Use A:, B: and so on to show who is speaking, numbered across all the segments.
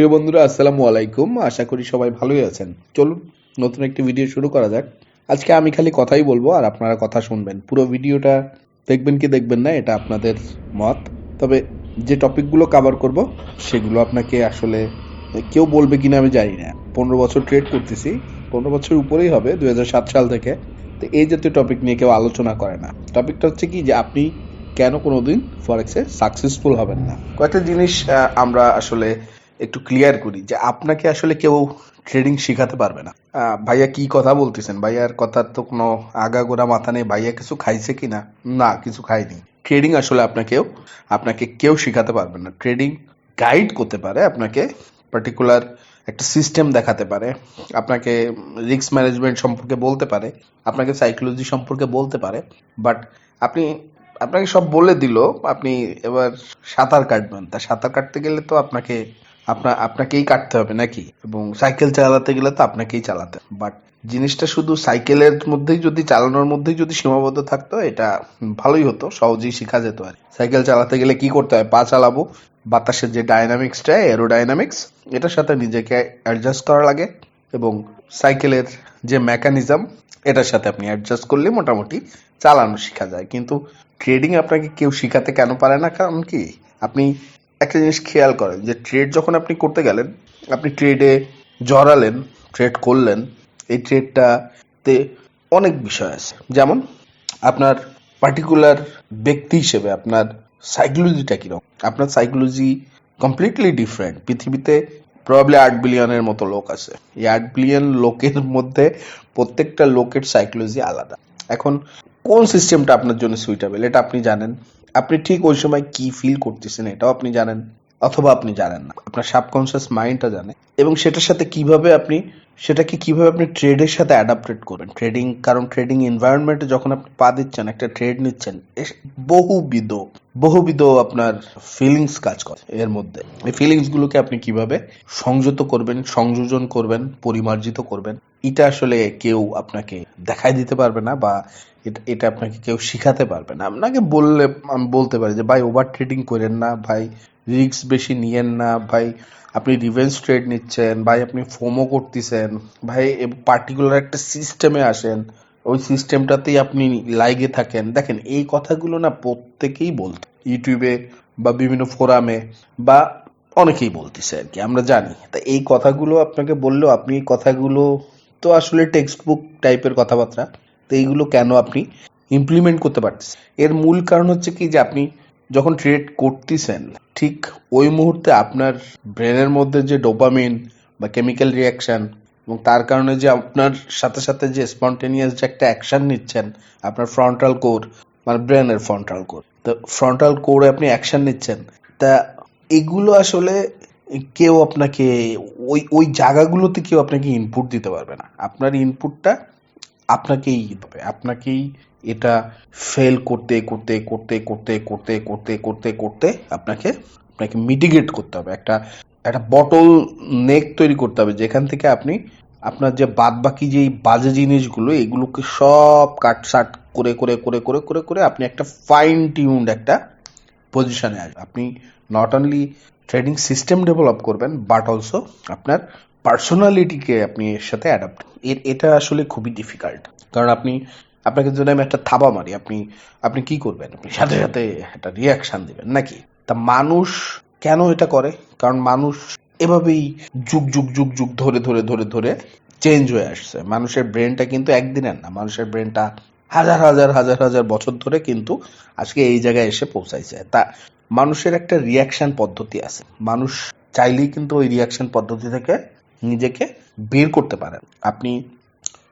A: প্রিয় বন্ধুরা, আসসালামু আলাইকুম। আশা করি সবাই ভালোই আছেন। চলুন, নতুন একটি ভিডিও শুরু করা যাক। আজকে আমি খালি কথাই বলব, আর আপনারা কথা শুনবেন। পুরো ভিডিওটা দেখবেন কি দেখবেন না, এটা আপনাদের মত। তবে যে টপিকগুলো কভার করব, সেগুলো আপনাকে আসলে কেউ বলবে কিনা আমি জানি না। পনেরো বছর ট্রেড করতেছি, পনেরো বছর উপরেই হবে, দুই হাজার সাত সাল থেকে। তো এই জাতীয় টপিক নিয়ে কেউ আলোচনা করে না। টপিকটা হচ্ছে কি যে, আপনি কেন কোনোদিন ফরেক্সে সাকসেসফুল হবেন না? কয়েকটা জিনিস আমরা আসলে একটু ক্লিয়ার করি যে আপনাকে আসলে কেউ ট্রেডিং শেখাতে পারবে না। ভাইয়া কি কথা বলতেছেন? ভাইয়ার কথার তো কোনো আগাগোড়া মাথা নেই। ভাইয়া কিছু খাইছে কিনা? না না কিছু খাইনি ট্রেডিং আসলে আপনাকেও আপনাকে কেউ শেখাতে পারবে না। ট্রেডিং গাইড করতে পারে, আপনাকে পার্টিকুলার একটা সিস্টেম দেখাতে পারে। আপনাকে রিস্ক ম্যানেজমেন্ট সম্পর্কে বলতে পারে, আপনাকে সাইকোলজি সম্পর্কে বলতে পারে। বাট আপনি, আপনাকে সব বলে দিল, আপনি এবার সাঁতার কাটবেন। তা সাঁতার কাটতে গেলে তো আপনাকে আপনার আপনাকেই কাটতে হবে নাকি? এবং সাইকেল চালাতে গেলে তো আপনাকেই চালাতে বাট জিনিসটা শুধু সাইকেলের মধ্যেই যদি, চালানোর মধ্যেই যদি সীমাবদ্ধ থাকতো, এটা ভালোই হতো, সহজেই শেখা যেত আর। সাইকেল চালাতে গেলে কি করতে হয়? পা চালাবো, বাতাসের যে ডায়নামিক্সটা এরোডাইনামিক্স এটার সাথে নিজেকে অ্যাডজাস্ট করা লাগে এবং সাইকেলের যে মেকানিজম এটার সাথে আপনি অ্যাডজাস্ট করলে মোটামুটি চালানো শেখা যায়। কিন্তু ট্রেডিং আপনাকে কেউ শেখাতে কেন পারে না? কারণ কি? আপনি একটা জিনিস খেয়াল করেন যে ট্রেড যখন আপনি করতে গেলেন, আপনি ট্রেডে জড়ালেন ট্রেড করলেন, এই ট্রেডটাতে অনেক বিষয় আছে। যেমন আপনার পার্টিকুলার ব্যক্তি হিসেবে আপনার সাইকোলজিটা কীরকম? আপনার সাইকোলজি কমপ্লিটলি ডিফারেন্ট পৃথিবীতে প্রবাবলি আট বিলিয়নের মতো লোক আছে। এই আট বিলিয়ন লোকের মধ্যে প্রত্যেকটা লোকের সাইকোলজি আলাদা। এখন কোন সিস্টেমটা আপনার জন্য সুইটেবল এটা আপনি জানেন? আপনি ঠিক ওই সময় কি ফিল করতেছেন এটাও আপনি জানেন, অথবা আপনি জানেন না। আপনার সাবকনসিয়াস মাইন্ডটা জানে। এবং সেটার সাথে কীভাবে আপনি, সেটাকে কীভাবে আপনি ট্রেডের সাথে অ্যাডাপ্টেড করবেন। ট্রেডিং কারণ ট্রেডিং এনভায়রনমেন্টে যখন আপনি পা দিচ্ছেন, একটা ট্রেড নিচ্ছেন বহুবিধ বহুবিধ আপনার ফিলিংস কাজ করে এর মধ্যে। এই ফিলিংস গুলোকে আপনি কীভাবে সংযত করবেন, সংযোজন করবেন, পরিমার্জিত করবেন এটা আসলে কেউ আপনাকে দেখাই দিতে পারবে না বা এটা আপনাকে কেউ শিখাতে পারবে না। আপনাকে বললে, আমি বলতে পারি যে, ভাই ওভার ট্রেডিং করেন না, ভাই রিস্ক বেশি নিয়েন না, ভাই, আপনি রিভেন্স ট্রেড নিচ্ছেন, ভাই, আপনি ফোমো করতেছেন, ভাই পার্টিকুলার একটা সিস্টেমে আসেন, ওই সিস্টেমটাতেই আপনি লাইগে থাকেন। দেখেন, এই কথাগুলো না প্রত্যেকেই বলতে ইউটিউবে বা বিভিন্ন ফোরামে বা অনেকেই বলতেছে আর কি, আমরা জানি। তা এই কথাগুলো আপনাকে বললেও আপনি এই কথাগুলো তো আসলে টেক্সট বুক টাইপের কথাবার্তা, তো এইগুলো কেন আপনি ইমপ্লিমেন্ট করতে পারতেছেন? এর মূল কারণ হচ্ছে কি যে আপনি যখন ট্রেড করতেছেন, ঠিক ওই মুহূর্তে আপনার ব্রেনের মধ্যে যে ডোপামিন বা কেমিক্যাল রিয়াকশন এবং তার কারণে যে আপনার সাথে সাথে যে স্পন্টেনিয়াস যে একটা অ্যাকশন নিচ্ছেন, আপনার ফ্রন্টাল কোর মানে ব্রেনের ফ্রন্টাল কোর তো ফ্রন্টাল কোরে আপনি অ্যাকশন নিচ্ছেন, তা এগুলো আসলে কেউ আপনাকে ওই ওই জায়গাগুলোতে কেউ আপনাকে ইনপুট দিতে পারবে না। আপনার ইনপুটটা আপনাকেই দিতে হবে। আপনাকেই এটা ফেল করতে করতে করতে করতে করতে করতে করতে করতে আপনাকে আপনাকে মিটিগেট করতে হবে। একটা একটা বটল নেক তৈরি করতে হবে, যেখান থেকে আপনি আপনার যে বাদ বাকি যে বাজে জিনিসগুলো, এগুলোকে সব কাটসাট করে করে করে করে করে করে আপনি একটা ফাইন টিউনড একটা পজিশনে আসবেন। আপনি not only trading system develop করবেন, বাট অলসো আপনার পার্সোনালিটিকে আপনি এর সাথে অ্যাডাপ্ট এর, এটা আসলে খুবই ডিফিকাল্ট। কারণ আপনি, আপনাকে যদি আমি একটা থাবা মারি, আপনি আপনি কি করবেন? আপনি সাথে সাথে একটা রিয়াকশন দেবেন, নাকি? তা মানুষ কেন এটা করে? কারণ মানুষ এভাবেই যুগ যুগ যুগ যুগ ধরে ধরে ধরে ধরে চেঞ্জ হয়ে আসছে। মানুষের ব্রেনটা কিন্তু একদিনের না। মানুষের ব্রেনটা হাজার হাজার হাজার হাজার বছর ধরে কিন্তু আজকে এই জায়গায় এসে পৌঁছাইছে। তা মানুষের একটা রিয়াকশন পদ্ধতি আছে। মানুষ চাইলেই কিন্তু ওই রিয়াকশন পদ্ধতি থেকে নিজেকে বের করতে পারেন। আপনি,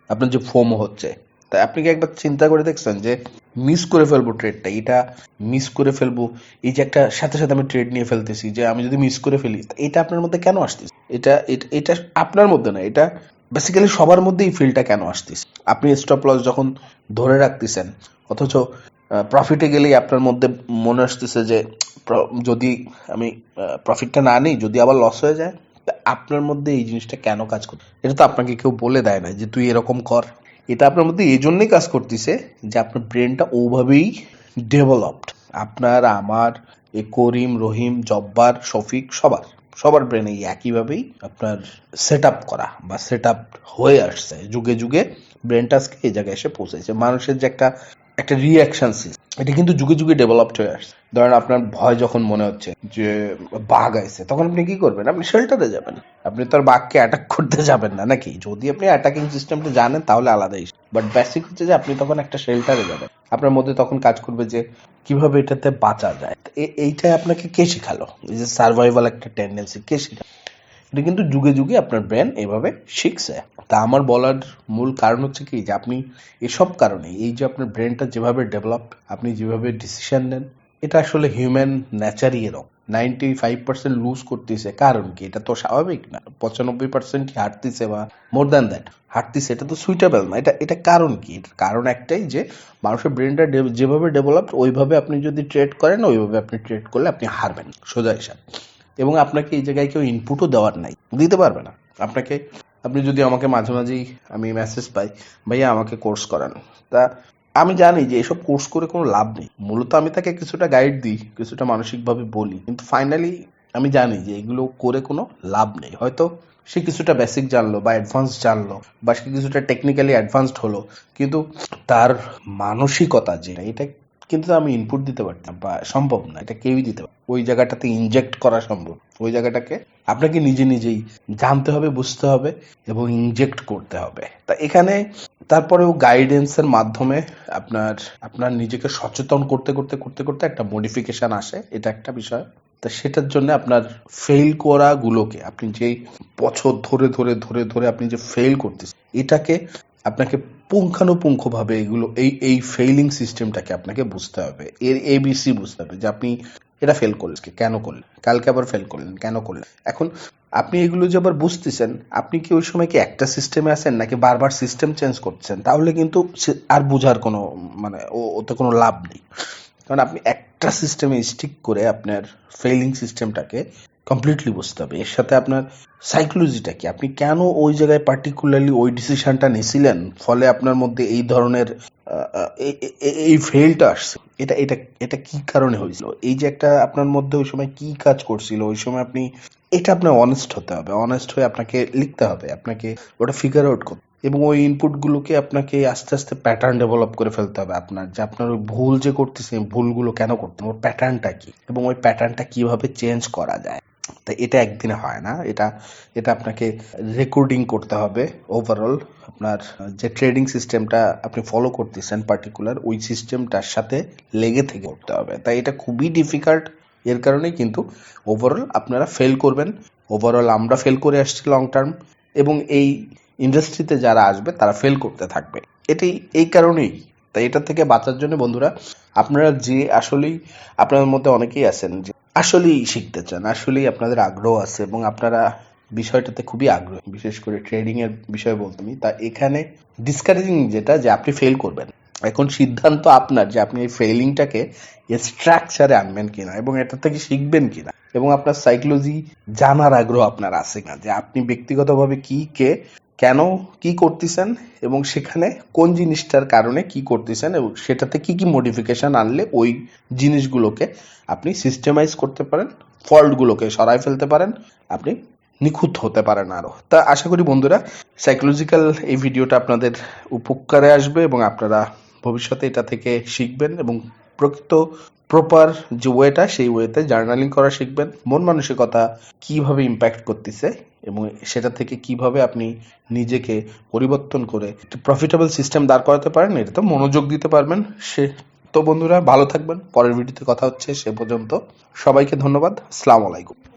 A: আপনার যে ফোমো হচ্ছে তাই আপনি কি একবার চিন্তা করে দেখছেন যে মিস করে ফেলব ট্রেডটা এটা মিস করে ফেলব, এই যে একটা সাথে সাথে আমি ট্রেড নিয়ে ফেলতেছি, যে আমি যদি মিস করে ফেলি এটা আপনার মধ্যে কেন আসতেছে? এটা, এটা- আপনার মধ্যে না, এটা বেসিক্যালি সবার মধ্যে এই ফিলটা কেন আসতেছে? আপনি স্টপ লস যখন ধরে রাখতেছেন, অথচ প্রফিটে গেলেই আপনার মধ্যে মনে আসতেছে যে যদি আমি প্রফিটটা না নিই, যদি আবার লস হয়ে যায় আপনার মধ্যে এই জিনিসটা কেন কাজ করে এটা তো আপনাকে কেউ বলে দেয় না যে, তুই এরকম কর। এটা আপনার মধ্যে এই জন্যই কাজ করতেছে যে, আপনার ব্রেনটা ওভাবেই ডেভেলপড আপনার, আমার, এ করিম, রহিম, জব্বার, শফিক, সবার সবার ব্রেনে একইভাবেই আপনার সেট করা বা সেট হয়ে আসছে। যুগে যুগে ব্রেনটা আজকে এই জায়গায় এসে পৌঁছেছে। মানুষের যে একটা একটা রিয়াকশন সিস্টেম এটা কিন্তু যুগে যুগে ডেভেলপড হয়ে আসছে। ধরেন আপনার ভয় যখন মনে হচ্ছে যে বাঘ আইছে, তখন আপনি কি করবেন? আপনি শেল্টারে যাবেন। আপনি তো আর বাঘকে অ্যাটাক করতে যাবেন না নাকি? যদি আপনি অ্যাটাকিং সিস্টেমটা জানেন, তাহলে আলাদা ইস্যু বাট বেসিক হচ্ছে যে আপনি তখন একটা শেল্টারে যাবেন। আপনার মধ্যে তখন কাজ করবে যে কীভাবে এটাতে বাঁচা যায়। এইটাই আপনাকে কে শিখালো? এই যে সার্ভাইভাল একটা টেন্ডেন্সি কে শিখালো? এটা কিন্তু যুগে যুগে আপনার ব্রেন এভাবে শিখছে। তা আমার বলার মূল কারণ হচ্ছে কি যে আপনি এসব কারণে, এই যে আপনার ব্রেনটা যেভাবে ডেভেলপ আপনি যেভাবে ডিসিশন নেন, এটা আসলে হিউম্যান নেচারই এরকম। নাইনটি ফাইভ পার্সেন্ট লুজ করতেছে। কারণ কি? এটা তো স্বাভাবিক না। পঁচানব্বই পার্সেন্ট কি হাঁটতেছে বা মোর দ্যান দ্যাট হাঁটতেছে এটা তো সুইটেবল না। এটা এটা কারণ কি? এটার কারণ একটাই যে মানুষের ব্রেনটা যেভাবে ডেভেলপ ওইভাবে আপনি যদি ট্রেড করেন, ওইভাবে আপনি ট্রেড করলে আপনি হারবেন। সোজা হিসাব। এবং আপনাকে এই জায়গায় কেউ ইনপুটও দেওয়ার নাই। দিতে পারবে না। আপনাকে, আপনি যদি আমাকে মাঝে মাঝেই আমি মেসেজ পাই, ভাইয়া, আমাকে কোর্স করান। তা আমি জানি যে এসব কোর্স করে কোনো লাভ নেই। মূলত আমি তাকে কিছুটা গাইড দিই, কিছুটা মানসিকভাবে বলি। কিন্তু ফাইনালি আমি জানি যে এগুলো করে কোনো লাভ নেই। হয়তো সে কিছুটা বেসিক জানলো বা অ্যাডভান্স জানলো বা সে কিছুটা টেকনিক্যালি অ্যাডভান্সড হলো, কিন্তু তার মানসিকতা যেটা এটা কিন্তু আমি ইনপুট দিতে পারতাম বা সম্ভব না, এটা কেউই দিতে পারে, ওই জায়গাটাতে ইনজেক্ট করা সম্ভব। ওই জায়গাটাকে আপনাকে নিজে নিজেই জানতে হবে, বুঝতে হবে এবং ইনজেক্ট করতে হবে। তা এখানে তারপরেও গাইডেন্সের মাধ্যমে আপনার আপনার নিজেকে সচেতন করতে করতে করতে করতে একটা মডিফিকেশন আসে, এটা একটা বিষয়। তা সেটার জন্য আপনার ফেল করা গুলোকে আপনি যেই বছর ধরে ধরে ধরে ধরে আপনি যে ফেল করতেছেন, এটাকে আপনাকে পুঙ্খানুপুঙ্খভাবে এগুলো, এই এই ফেইলিং সিস্টেমটাকে আপনাকে বুঝতে হবে। এর এবিসি বুঝতে হবে যে আপনি এটা ফেল করলেন কেন করলেন? কালকে আবার ফেল করলেন, কেন করলেন? এখন আপনি এগুলো যে আবার বুঝতেছেন, আপনি কি ওই সময় কি একটা সিস্টেমে আছেন নাকি বারবার সিস্টেম চেঞ্জ করছেন? তাহলে কিন্তু আর বোঝার কোনো মানে ওতে কোনো লাভ নেই। কারণ আপনি একটা সিস্টেমে স্টিক করে আপনার ফেইলিং সিস্টেমটাকে কমপ্লিটলি বুঝতে হবে। এর সাথে আপনার সাইকোলজিটা কি? আপনি কেন ওই জায়গায় পার্টিকুলারলি ওই ডিসিশনটা নিয়েছিলেন ফলে আপনার মধ্যে এই ধরনের এই ফেলটা আসছে। এটা এটা এটা কি কারণে হয়েছিল? এই যে একটা আপনার মধ্যে ওই সময় কি কাজ করছিল? ওই সময় আপনি, এটা আপনার অনেস্ট হতে হবে। অনেস্ট হয়ে আপনাকে লিখতে হবে। আপনাকে ওটা ফিগার আউট করতে এবং ওই ইনপুটগুলোকে আপনাকে আস্তে আস্তে প্যাটার্ন ডেভেলপ করে ফেলতে হবে আপনার। যে আপনার ওই ভুল যে করতেছেন, ভুলগুলো কেন করতেন ওর প্যাটার্নটা কি? এবং ওই প্যাটার্নটা কীভাবে চেঞ্জ করা যায়? তা এটা একদিনে হয় না। এটা এটা আপনাকে রেকর্ডিং করতে হবে ওভারঅল আপনার যে ট্রেডিং সিস্টেমটা আপনি ফলো করতেছেন পার্টিকুলার ওই সিস্টেমটার সাথে লেগে থেকে করতে হবে। তাই এটা খুবই ডিফিকাল্ট এর কারণেই কিন্তু ওভারঅল আপনারা ফেল করবেন। ওভারঅল আমরা ফেল করে আসছি লং টার্ম এবং এই ইন্ডাস্ট্রিতে যারা আসবে তারা ফেল করতে থাকবে। এটাই, এই কারণেই। তাই এটা থেকে বাঁচার জন্য বন্ধুরা, আপনারা যে আসলেই, আপনাদের মধ্যে অনেকেই আছেন যে আসলেই শিখতে চান, আসলেই আপনাদের আগ্রহ আছে এবং আপনারা বিষয়টাতে খুবই আগ্রহী। বিশেষ করে ট্রেডিং এর বিষয় বলতে আমি তা এখানে ডিসকারেজিং যেটা, যে আপনি ফেল করবেন। এখন সিদ্ধান্ত আপনার যে আপনি এই ফেলিংটাকে স্ট্রাকচারে আনবেন কিনা এবং এটা থেকে শিখবেন কিনা এবং আপনার সাইকোলজি জানার আগ্রহ আপনার আছে না যে আপনি ব্যক্তিগতভাবে কি, কে কেন, কি করতেছেন এবং সেখানে কোন জিনিসটার কারণে কি করতেছেন এবং সেটাতে কি কি মডিফিকেশন আনলে ওই জিনিসগুলোকে আপনি সিস্টেমাইজ করতে পারেন ফল্টগুলোকে সরাই ফেলতে পারেন, আপনি নিখুঁত হতে পারেন আরও তা আশা করি বন্ধুরা সাইকোলজিক্যাল এই ভিডিওটা আপনাদের উপকারে আসবে এবং আপনারা ভবিষ্যতে এটা থেকে শিখবেন এবং প্রকৃত প্রপার যে ওয়েটা সেই ওয়েতে জার্নালিং করা শিখবেন, মন মানসিকতা কীভাবে ইম্প্যাক্ট করতেছে এবং সেটা থেকে কীভাবে আপনি নিজেকে পরিবর্তন করে একটি প্রফিটেবল সিস্টেম দাঁড় করাতে পারেন, এটা তো মনোযোগ দিতে পারবেন। সে তো বন্ধুরা, ভালো থাকবেন। পরের ভিডিওতে কথা হচ্ছে, সে পর্যন্ত সবাইকে ধন্যবাদ। আসসালামু আলাইকুম।